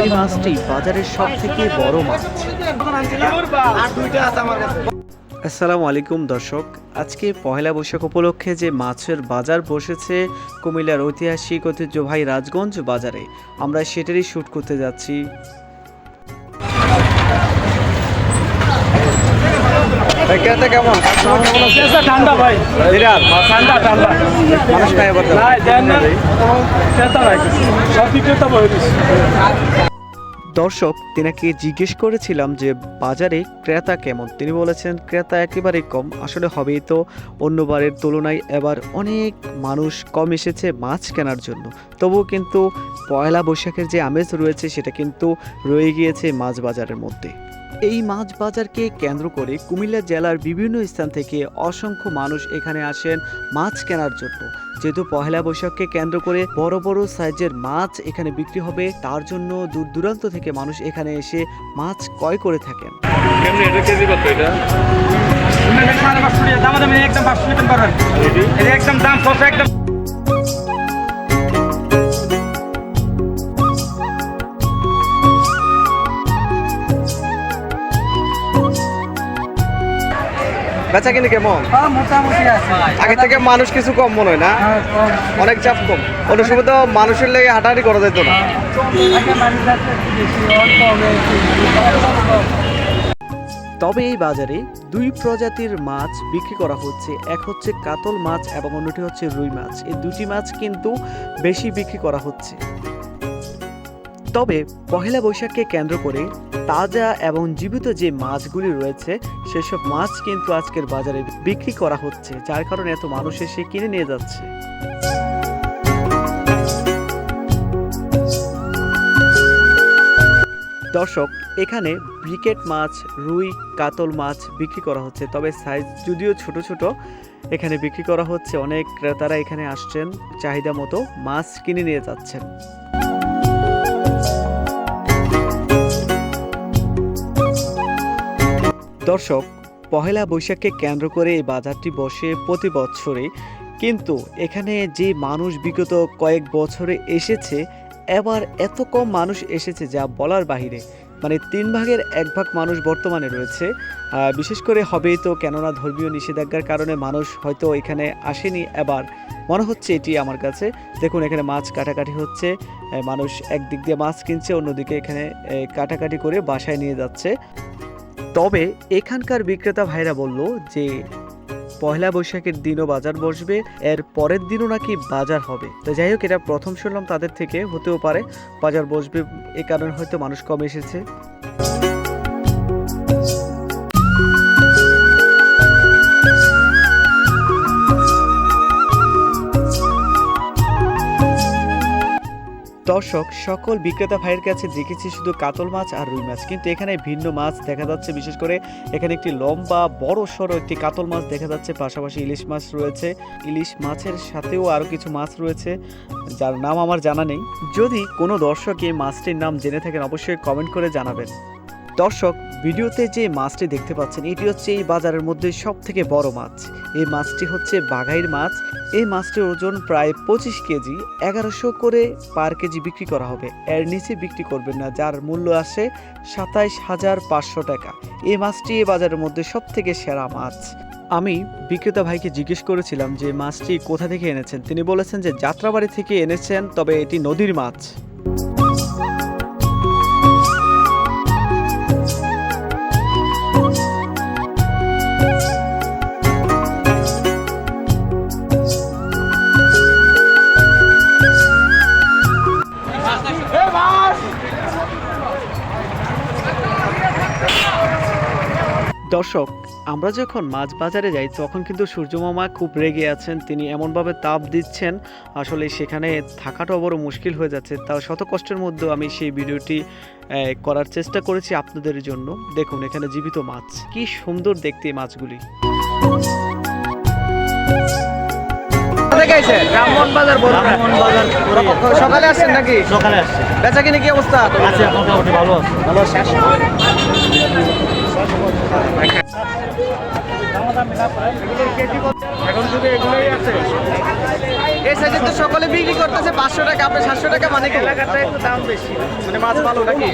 এই মাছটি বাজারের সব থেকে বড় মাছ। আসসালামু আলাইকুম দর্শক আজকে পহেলা বৈশাখ উপলক্ষে যে মাছের বাজার বসেছে কুমিল্লার ঐতিহাসিক ঐতিহ্যবাহী রাজগঞ্জ বাজারে আমরা সেটারই শ্যুট করতে যাচ্ছি। কেটে কেমন? ঠান্ডা ভাই। ঠান্ডা ঠান্ডা। মানুষ সব বিক্রেতা দর্শক, তেনাকে জিজ্ঞেস করেছিলাম যে, বাজারে ক্রেতা কেমন? তিনি বলেছেন, ক্রেতা একেবারে কম, আসলে হবেই তো, অন্যবারের তুলনায় এবার অনেক মানুষ কম এসেছে মাছ কেনার জন্য। তবুও কিন্তু পয়লা বৈশাখের যে আমেজ রয়েছে, সেটা কিন্তু রয়ে গিয়েছে মাছ বাজারের মধ্যে। এই মাছ বাজারকে কেন্দ্র করে কুমিল্লা জেলার বিভিন্ন স্থান থেকে অসংখ্য মানুষ এখানে আসেন মাছ কেনার জন্য। যেহেতু পহেলা বৈশাখকে কেন্দ্র করে বড় বড় সাইজের মাছ এখানে বিক্রি হবে তার জন্য দূর দূরান্ত থেকে মানুষ এখানে এসে মাছ ক্রয় করে থাকেন। একদম দাম একদম। বেচা কিনি কেমন মোটামুটি আছে। আগে থেকে মানুষ কিছু কম মনে হয় না? অনেক চাপ কম। অন্য সময় তো মানুষের লেগে হাঁটাহাঁটি করা যেত না। তবে এই বাজারে দুই প্রজাতির মাছ বিক্রি করা হচ্ছে। এক হচ্ছে কাতল মাছ এবং অন্যটি হচ্ছে রুই মাছ। এই দুটি মাছ কিন্তু বেশি বিক্রি করা হচ্ছে। তবে পহেলা বৈশাখকে কেন্দ্র করে তাজা এবং জীবিত যে মাছগুলি রয়েছে, সেসব মাছ কিন্তু আজকের বাজারে বিক্রি করা হচ্ছে, যার কারণে এত মানুষ এসে কিনে নিয়ে যাচ্ছে। দর্শক, এখানে ব্রিকেট মাছ, রুই, কাতল মাছ বিক্রি করা হচ্ছে, তবে সাইজ যদিও ছোট ছোট, এখানে বিক্রি করা হচ্ছে, অনেক ক্রেতারা এখানে আসছেন, চাহিদা মতো মাছ কিনে নিয়ে যাচ্ছেন। দর্শক, পহেলা বৈশাখকে কেন্দ্র করে এই বাজারটি বসে প্রতি বছরে কিন্তু এখানে যে মানুষ বিগত কয়েক বছরে এসেছে, এবার এত কম মানুষ এসেছে যা বলার বাহিরে। মানে তিন ভাগের এক ভাগ মানুষ বর্তমানে রয়েছে। বিশেষ করে হবেই তো, কেননা ধর্মীয় নিষেধাজ্ঞার কারণে মানুষ হয়তো এখানে আসেনি এবার। মনে হচ্ছে এটি আমার কাছে। দেখুন, এখানে মাছ কাটাকাটি হচ্ছে। মানুষ একদিক দিয়ে মাছ কিনছে, অন্যদিকে এখানে কাটাকাটি করে বাসায় নিয়ে যাচ্ছে। তবে এখানকার বিক্রেতা ভাইরা বলল যে, পয়লা বৈশাখের দিনও বাজার বসবে, এর পরের দিনও নাকি বাজার হবে। তো যাই হোক, এটা প্রথম শুনলাম তাদের থেকে, হতেও পারে, বাজার বসবে, এ কারণে হয়তো মানুষ কম এসেছে। দর্শক, সকল বিক্রেতা ভাইয়ের কাছে দেখেছি শুধু কাতল মাছ আর রুই মাছ, কিন্তু এখানে ভিন্ন মাছ দেখা যাচ্ছে। বিশেষ করে এখানে একটি লম্বা, বড় সড়ো একটি কাতল মাছ দেখা যাচ্ছে। পাশাপাশি ইলিশ মাছ রয়েছে। ইলিশ মাছের সাথেও আরও কিছু মাছ রয়েছে, যার নাম আমার জানা নেই। যদি কোনো দর্শক এই মাছটির নাম জেনে থাকেন, অবশ্যই কমেন্ট করে জানাবেন। দর্শক, ভিডিওতে যে মাছটি দেখতে পাচ্ছেন, এটি হচ্ছে এই বাজারের মধ্যে সব থেকে বড় মাছ। এই মাছটি হচ্ছে বাঘাইর মাছ। এই মাছটির ওজন প্রায় পঁচিশ কেজি। এগারোশো করে পার কেজি বিক্রি করা হবে। এর নিচে বিক্রি করবেন না, যার মূল্য আসে সাতাইশ হাজার পাঁচশো টাকা। এই মাছটি এই বাজারের মধ্যে সব থেকে সেরা মাছ। আমি বিক্রেতা ভাইকে জিজ্ঞেস করেছিলাম যে, মাছটি কোথা থেকে এনেছেন? তিনি বলেছেন যে, যাত্রাবাড়ি থেকে এনেছেন, তবে এটি নদীর মাছ। দর্শক আমরা যখন মাছ বাজারে যাই তখন কিন্তু সূর্যমামা খুব রেগে আছেন তিনি এমনভাবে তাপ দিচ্ছেন আসলে সেখানে থাকাটাও বড় মুশকিল হয়ে যাচ্ছে। তাও শত কষ্টের মধ্যেও আমি সেই ভিডিওটি করার চেষ্টা করেছি আপনাদের জন্য। দেখুন এখানে জীবিত মাছ। কি সুন্দর দেখতে এই মাছগুলি। সকালে আসছেন নাকি? সকালে আসছে। বেচা কিনি কি অবস্থা? আছে ভালো আছে। ভালো আছে এখন শুধু এগুলোই আছে। এই সাইজে তো সকলে বিক্রি করতেছে পাঁচশো টাকা আপনি সাতশো টাকা মানে কি? এলাকাতে একটু দাম বেশি। মানে মাছ ভালো নাকি?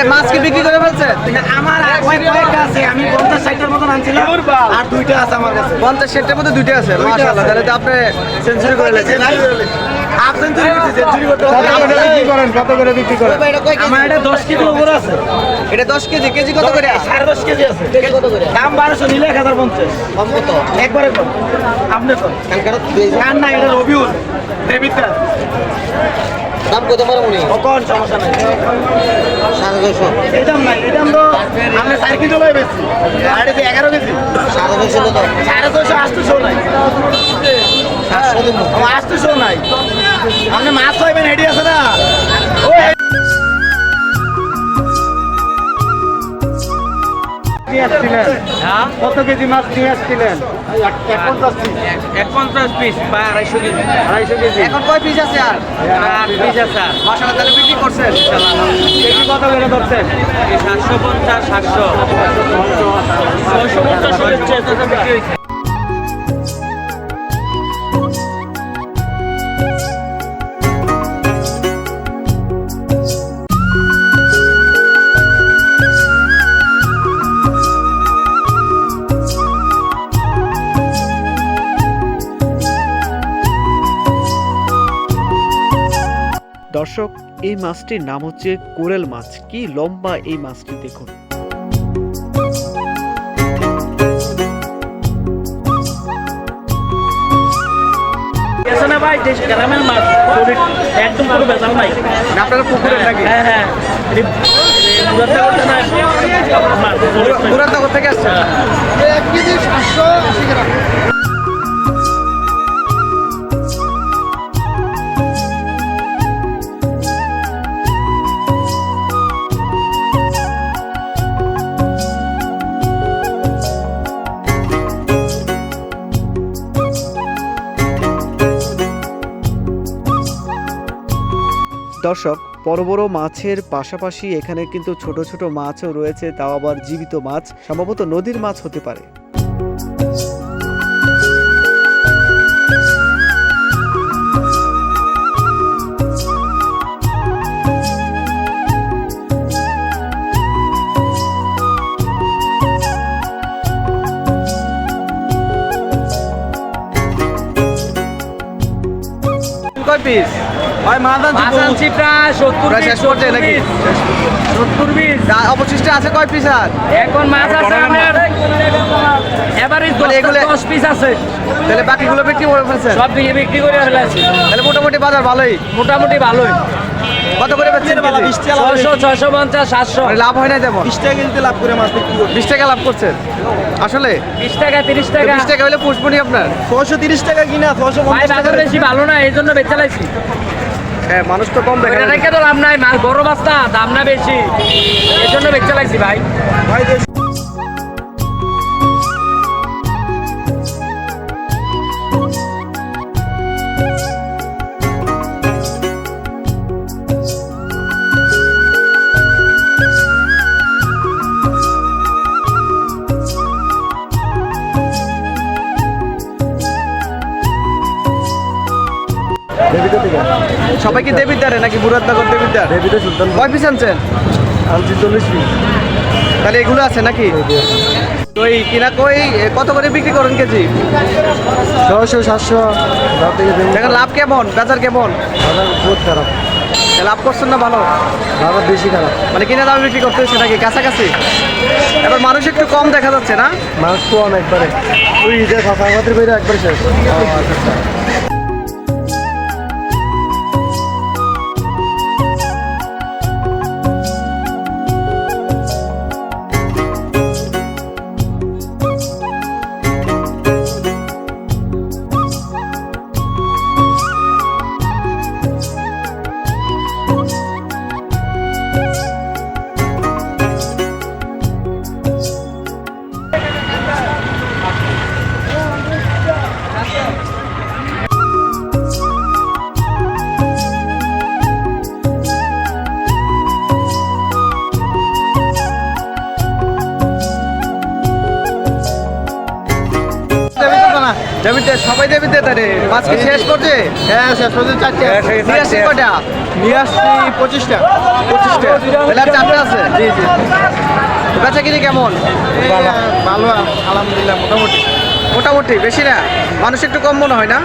ভাই মাছ কি বিক্রি করে ফেলছেন? আমার কয়েকটা আছে আমি পঞ্চাশ ষাটটার মতন আনছিলাম। আর দুইটা আছে আমার কাছে। পঞ্চাশ সেন্টের মধ্যে দুইটা আছে মাশাআল্লাহ তাহলে তো আপনি সেঞ্চুরি করে লেছেন হাফ সেঞ্চুরি করছি সেঞ্চুরি করতে বিক্রি করেন? কত করে বিক্রি করেন? আমার এটা দশ কেজি উপরে আছে। এটা দশ কেজি কেজি কত করে? সাড়ে দশ কেজি আছে। দাম বারোশো নিলে এক হাজার পঞ্চাশ। একবারে কর আপনি কর কার না এটা রবিউল। দেবিতা দাম কত পারো উনি কখন? সমস্যা নাই। সাড়ে ছশো এই দাম নাই এই দাম তো আমরা চার কেজি লয় বেশি। আড়ে এটা এগারো কেজি। সাড়ে ছশো তো সাড়ে ছশো আটশো নাই। আমার আটশো নাই। আপনি মাছ পাইবেন রেডি আছে না? ও কত কেজি মাছ নিয়ে আসছিলেন? এক পঞ্চাশ পিস বা আড়াইশো কেজি। আড়াইশো কেজি। এখন কয় পিস আছে আর? আট পিস আছে। আর মাশাআল্লাহ তাহলে বিক্রি করছেন? কেজি কত করে ধরছেন? সাতশো পঞ্চাশ সাতশো। ছয়শো পঞ্চাশ। বিক্রি হয়েছে। এই মাছটির নাম হচ্ছে কোরেল মাছ। কি লম্বা এই মাছটি দেখুন। ভাই গ্রামের মাছ একদম পুরো বেজাল হ্যাঁ হ্যাঁ মুরাদনগর। মুরাদনগর থেকে আসছেন? দর্শক, বড় বড় মাছের পাশাপাশি এখানে কিন্তু ছোট ছোট মাছও রয়েছে, তাও আবার জীবিত মাছ, সম্ভবত নদীর মাছ হতে পারে। পিস ভাই শেষ নাকি? পিস অবশিষ্ট আছে কয় পিস আর? এখন মাছ আছে আমার এভারেজ পিস আছে। তাহলে বাকিগুলো বিক্রি করে ফেলছেন? সব বিক্রি বিক্রি করে ফেলেছি। তাহলে মোটামুটি বাজার ভালোই। মোটামুটি ভালোই। কত করে বেচছেন ছয়শো পঞ্চাশ সাতশো। মানে লাভ হয় না তেমন? বিশ টাকা লাভ করে মাছ বিক্রি বিশ টাকা লাভ করছেন? আসলে? বিশ টাকা তিরিশ টাকা। বিশ টাকা হলে পুষবনি আপনার? ছশো তিরিশ টাকা কিনা ছশো বেশি ভালো না এই জন্য বেচে লাইছি। হ্যাঁ মানুষ তো কম দেখা যায়। তো লাভ নাই বড় মাছ না দাম না বেশি এই জন্য বেচতে লাগছি ভাই ভাই সবাই কি দেবিদ্দারে নাকি মুরাদনগর দেবিদ্দার দেবিদ্দার সুলতান কয় পিস আনছেন? আনছি চল্লিশ পিস। তাহলে এগুলো আছে নাকি? এই কিনা কই কত করে বিক্রি করেন কেজি? ছশো সাতশো দেখেন লাভ কেমন? বাজার কেমন? খুব খারাপ। লাভ করছেন না ভালো? বাজার বেশি খারাপ। মানে কিনা দামে বিক্রি করতে হচ্ছে নাকি? কাছাকাছি? এবার মানুষ একটু কম দেখা যাচ্ছে না? মাছ কম একবারে। ওই ঈদের ফাঁকা একবার শেষ। দেবিতে সবাই দেবিতে তারে মাছ কি শেষ করছে? হ্যাঁ শেষ করছে চারটে। নিয়ে আসছি কটা নিয়ে আসছি পঁচিশটা। পঁচিশটা। তাহলে চারটে আছে? জি জি। বেচা কিনি কেমন ভালো। আলহামদুলিল্লাহ মোটামুটি। মোটামুটি বেশি না? মানুষ একটু কম মনে হয় না?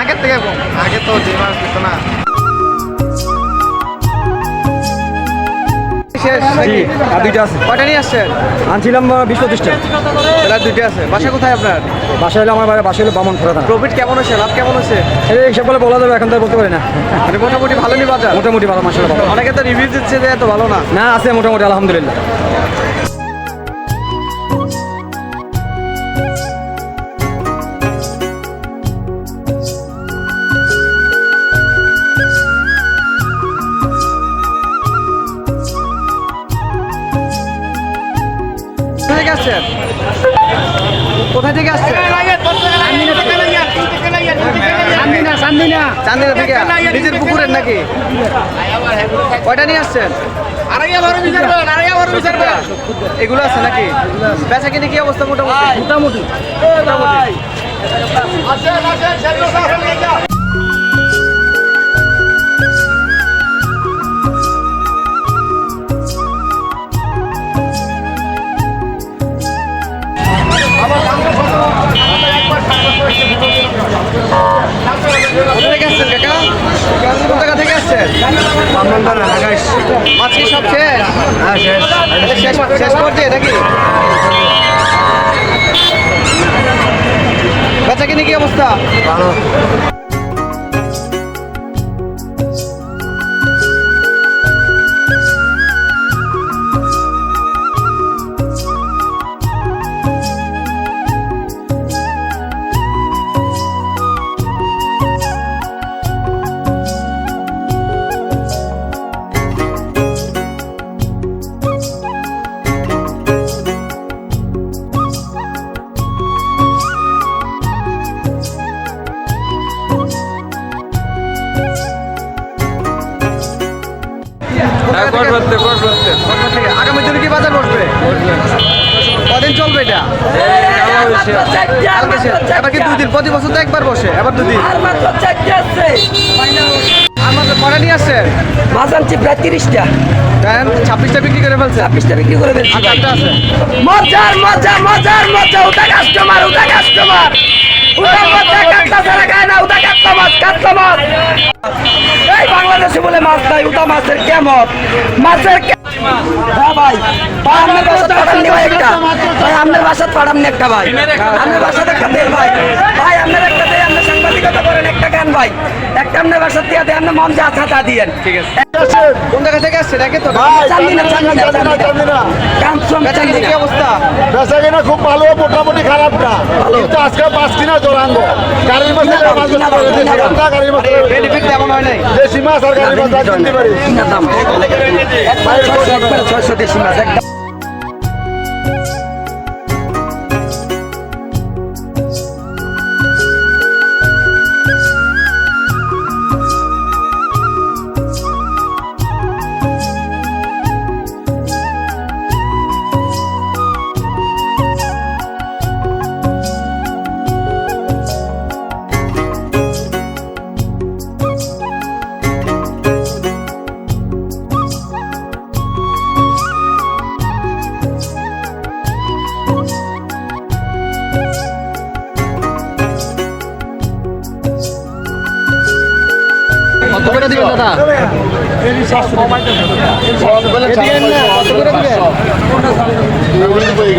আগের থেকে কম। আগে তো যে মাছ দিত না। শেষ নাকি? আর দুইটা আছে। কটা নিয়ে আসছেন? আনছিলাম বিশ পঁচিশটা তাহলে দুইটা আছে। বাসা কোথায় আপনার? বাসা হলো আমার বাড়ি বাসা হলো বামন ফোরা প্রফিট কেমন হচ্ছে লাভ কেমন হচ্ছে এই হিসাব বলে বলা যাবে এখন তো বলতে পারি না। মানে মোটামুটি ভালো নি বাজার? মোটামুটি ভালো অনেকে তো রিভিউ দিচ্ছে যে এত ভালো না। না আছে মোটামুটি আলহামদুলিল্লাহ। চান্দিনা থেকে নিজের পুকুরের নাকি? কয়টা নিয়ে আসছেন? এগুলো আছে নাকি? বেচা কিনে কি অবস্থা মোটামুটি? মোটামুটি মোটামুটি তিরিশটা। দেন ছাব্বিশটা বিক্রি করে ফেলছে। ছাব্বিশটা বিক্রি করে ফেলছি। আর আছে। মজার মজা মজার মজা উঠা কাস্টমার মজা ছাড়া খায় না মাছ মাছ এই বাংলাদেশে বলে মাছ নাই উঠা মাছের কেমন মাছের কে- হ্যাঁ ভাই আপনার বাসাত পাঠাননি ভাই একটা। ভাই আপনার বাসাত পাঠাননি একটা ভাই। আপনার বাসাতে একটা দেন ভাই। ভাই আপনার একটা দেন আপনার করেন একটা গান ভাই। একটা আপনার বাসাত দিয়ে দেন আপনার মম যা ছাতা দিয়েন। ঠিক আছে। কোন জায়গা থেকে আসছেন? একে তো। কি অবস্থা? বেচা কিনা খুব ভালো মোটামুটি খারাপ না। কিন্তু আজকে পাঁচ কিনা জোরাঙ্গ। গাড়ির মাছ মাছ ধরতে পারে দেশি মাছ গাড়ির মাছ বেনিফিট তেমন হয় নাই। দেশি মাছ আর গাড়ির মাছ কিনতে পারি কিনা দাম। একবার ছয়শো ছয়শো দেশি মাছ একদম।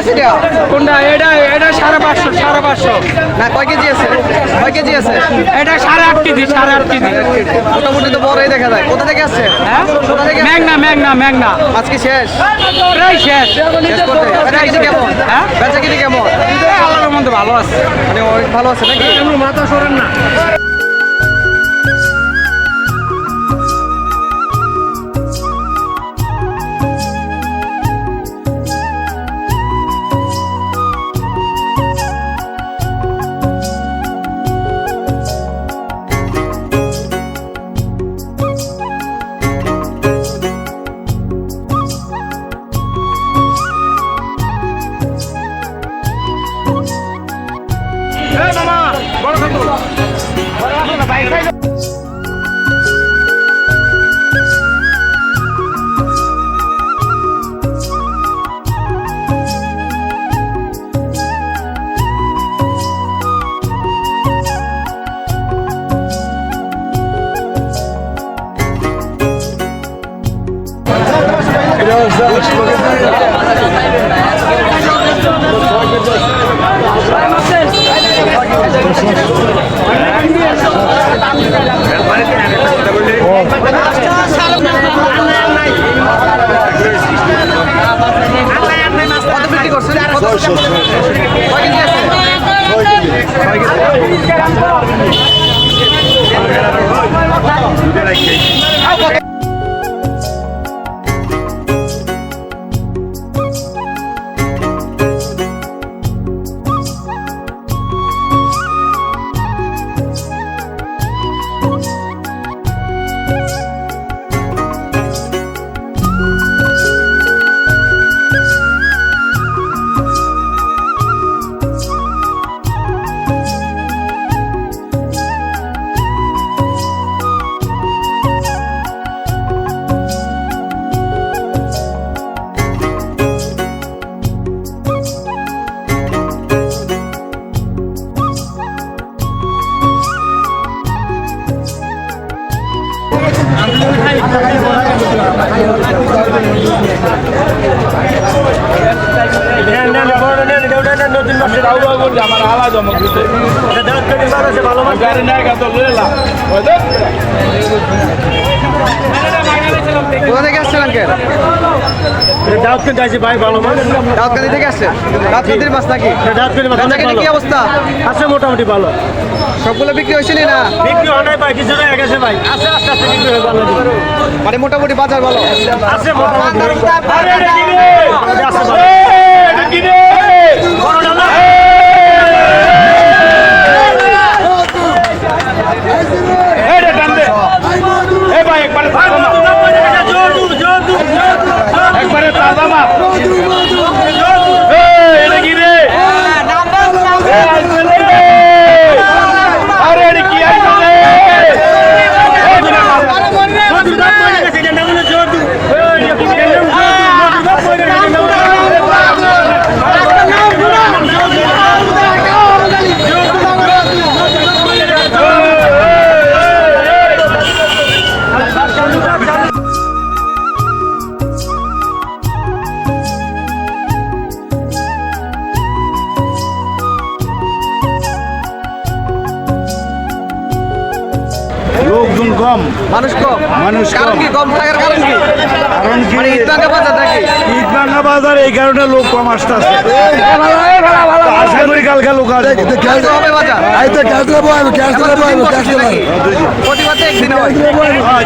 আছে এটা? কোনটা? এটা এটা সাড়ে পাঁচশো সাড়ে পাঁচশো। না কয় কেজি আছে? কয় কেজি আছে? এটা সাড়ে আট কেজি সাড়ে আট কেজি। মোটামুটি তো বড়ই দেখা যায়। কোথা থেকে আসছে? হ্যাঁ? কোথা থেকে আজকে শেষ? প্রায় শেষ। শেষ করতে? কেমন? হ্যাঁ? বেচা কেমন? আল্লাহর মধ্যে ভালো আছে। মানে অনেক ভালো আছে নাকি? মাথা সরেন না। কত বিক্রি করছেন কত কয় কেজি আছে ছয় কেজি। কোথা থেকে আসছেন আঙ্কেল দাউদকে যাইছি ভাই ভালো মাছ দাউদকান্দি থেকে আসছে মাছ নাকি মাছ কি অবস্থা আছে মোটামুটি ভালো সবগুলো বিক্রি হয়েছিলি না বিক্রি অনেক ভাই কিছু হয়ে গেছে ভাই আস্তে আস্তে আস্তে বিক্রি হয়ে ভালো মানে মোটামুটি বাজার ভালো আছে মোটামুটি আরে কি রে? এটা আছে জোর কম আসতে আসে আশা করি কালকে লোক আসবে। কত হবে বাজার প্রতিবাদে একদিন হয়। হ্যাঁ,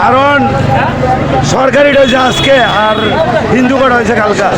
কারণ সরকারিটা হয়েছে আজকে আর হিন্দু কটা হয়েছে কালকা।